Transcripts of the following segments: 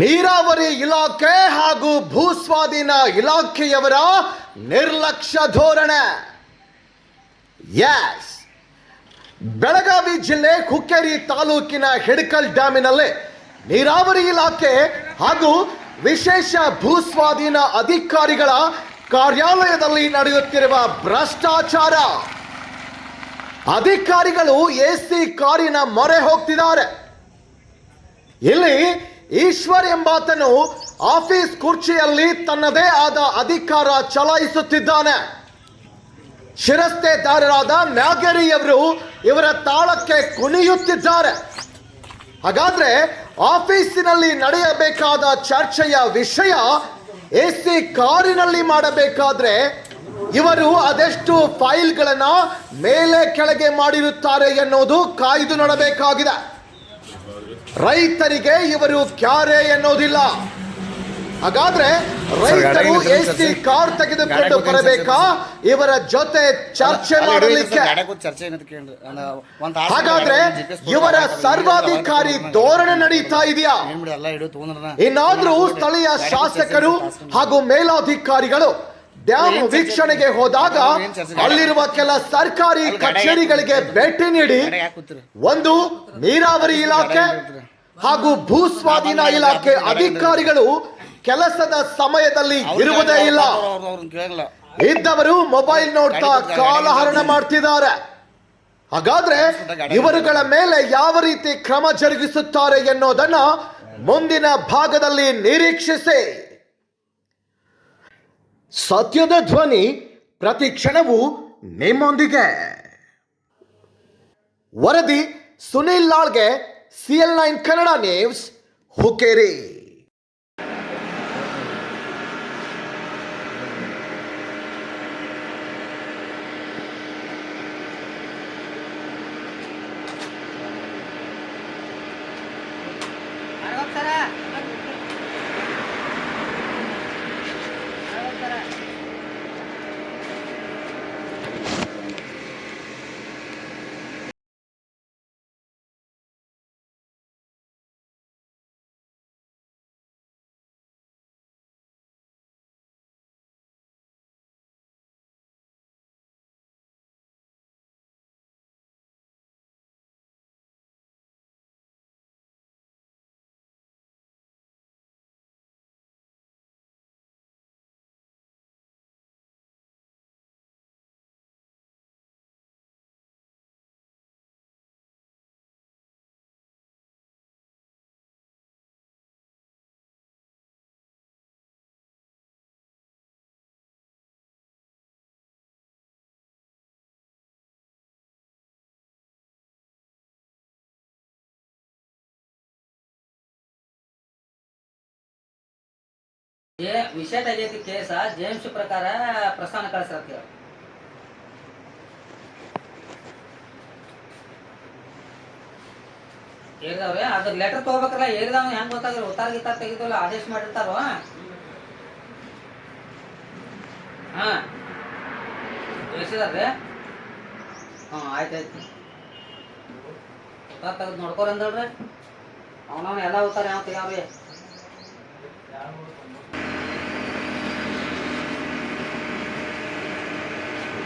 ನೀರಾವರಿ ಇಲಾಖೆ ಹಾಗೂ ಭೂಸ್ವಾಧೀನ ಇಲಾಖೆಯವರ ನಿರ್ಲಕ್ಷ್ಯ ಧೋರಣೆ. ಎಸ್ ಬೆಳಗಾವಿ ಜಿಲ್ಲೆ ಹುಕ್ಕೇರಿ ತಾಲೂಕಿನ ಹಿಡಕಲ್ ಡ್ಯಾಮಿನಲ್ಲಿ ನೀರಾವರಿ ಇಲಾಖೆ ಹಾಗೂ ವಿಶೇಷ ಭೂಸ್ವಾಧೀನ ಅಧಿಕಾರಿಗಳ ಕಾರ್ಯಾಲಯದಲ್ಲಿ ನಡೆಯುತ್ತಿರುವ ಭ್ರಷ್ಟಾಚಾರ. ಅಧಿಕಾರಿಗಳು ಎಸಿ ಕಾರಿನ ಮೊರೆ ಹೋಗ್ತಿದ್ದಾರೆ. ಇಲ್ಲಿ ಈಶ್ವರ್ ಎಂಬಾತನು ಆಫೀಸ್ ಕುರ್ಚಿಯಲ್ಲಿ ತನ್ನದೇ ಆದ ಅಧಿಕಾರ ಚಲಾಯಿಸುತ್ತಿದ್ದಾನೆ. ಶಿರಸ್ತೆದಾರರಾದ ಮ್ಯಾಗರಿಯವರು ಇವರ ತಾಳಕ್ಕೆ ಕುಣಿಯುತ್ತಿದ್ದಾರೆ. ಹಾಗಾದ್ರೆ ಆಫೀಸಿನಲ್ಲಿ ನಡೆಯಬೇಕಾದ ಚರ್ಚೆಯ ವಿಷಯ ಎಸಿ ಕಾರಿನಲ್ಲಿ ಮಾಡಬೇಕಾದ್ರೆ ಇವರು ಅದೆಷ್ಟು ಫೈಲ್ಗಳನ್ನು ಮೇಲೆ ಕೆಳಗೆ ಮಾಡಿರುತ್ತಾರೆ ಎನ್ನುವುದು ಕಾಯ್ದು ನೋಡಬೇಕಾಗಿದೆ. ರೈತರಿಗೆ ಇವರು ಕ್ಯಾರೆ ಎನ್ನುವುದಿಲ್ಲ. ಹಾಗಾದ್ರೆ ರೈತರು ಎ ಸಿ ಕಾರ್ ತೆಗೆದುಕೊಂಡು ಬರಬೇಕಾ ಇವರ ಜೊತೆ ಚರ್ಚೆ ಮಾಡಲಿಕ್ಕೆ ಹಾಗಾದ್ರೆ ಇವರ ಸರ್ವಾಧಿಕಾರಿ ಧೋರಣೆ ನಡೀತಾ ಇದೆಯಾ ಇನ್ನಾದ್ರೂ ಸ್ಥಳೀಯ ಶಾಸಕರು ಹಾಗೂ ಮೇಲಾಧಿಕಾರಿಗಳು ಡ್ಯಾಮ್ ವೀಕ್ಷಣೆಗೆ ಹೋದಾಗ ಅಲ್ಲಿರುವ ಕೆಲ ಸರ್ಕಾರಿ ಕಚೇರಿಗಳಿಗೆ ಭೇಟಿ ನೀಡಿ ಒಂದು ನೀರಾವರಿ ಇಲಾಖೆ ಹಾಗೂ ಭೂಸ್ವಾಧೀನ ಇಲಾಖೆ ಅಧಿಕಾರಿಗಳು ಕೆಲಸದ ಸಮಯದಲ್ಲಿ ಇರುವುದೇ ಇಲ್ಲ. ಕೇಳಲ್ಲ. ಇದ್ದವರು ಮೊಬೈಲ್ ನೋಡ್ತಾ ಕಾಲಹರಣ ಮಾಡ್ತಿದ್ದಾರೆ. ಹಾಗಾದ್ರೆ ಇವರುಗಳ ಮೇಲೆ ಯಾವ ರೀತಿ ಕ್ರಮ ಜರುಗಿಸುತ್ತಾರೆ ಎನ್ನುವುದನ್ನ ಮುಂದಿನ ಭಾಗದಲ್ಲಿ ನಿರೀಕ್ಷಿಸಿ. ಸತ್ಯದ ಧ್ವನಿ ಪ್ರತಿ ಕ್ಷಣವೂ ನಿಮ್ಮೊಂದಿಗೆ. ವರದಿ Sunil ಲಾಳ್ಗೆ CL nine Kannada news Hukkeri. ವಿಷಯ ತೆಗೆಯಕ್ಕೆ ಕೇಸ ಜೇಮ್ಸ್ ಪ್ರಕಾರ ಪ್ರಸ್ಥಾನ ಕಳಿಸ್ರತ್ತೀವ ಏರಿದವ್ರೆ ಅದ್ರ ಲೆಟರ್ ತಗೋಬೇಕಲ್ಲ, ಏರಿದವ್? ಹೆಂಗ್ ಗೊತ್ತಾಗ್ರಿ ಉತ್ತಾರ ಗಿತ್ತಾರ ತೆಗಿದಲ್ಲ ಆದೇಶ ಮಾಡಿರ್ತಾರೋ? ಹಾ. ತಿಳಿಸಿದಾರ್ರಿ ಹಾ ಆಯ್ತಾಯ್ತು ಉತ್ತಾರ ತೆಗೆದು ನೋಡ್ಕೊರಿ ಅವನವ್ನ ಅವನವನ್ ಎಲ್ಲ ಉತ್ತಾರ ಯಾವ ತೆಗ್ಯಾವ್ರಿ?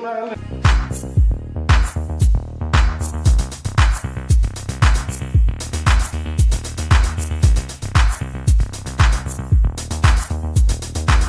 Teşekkürler.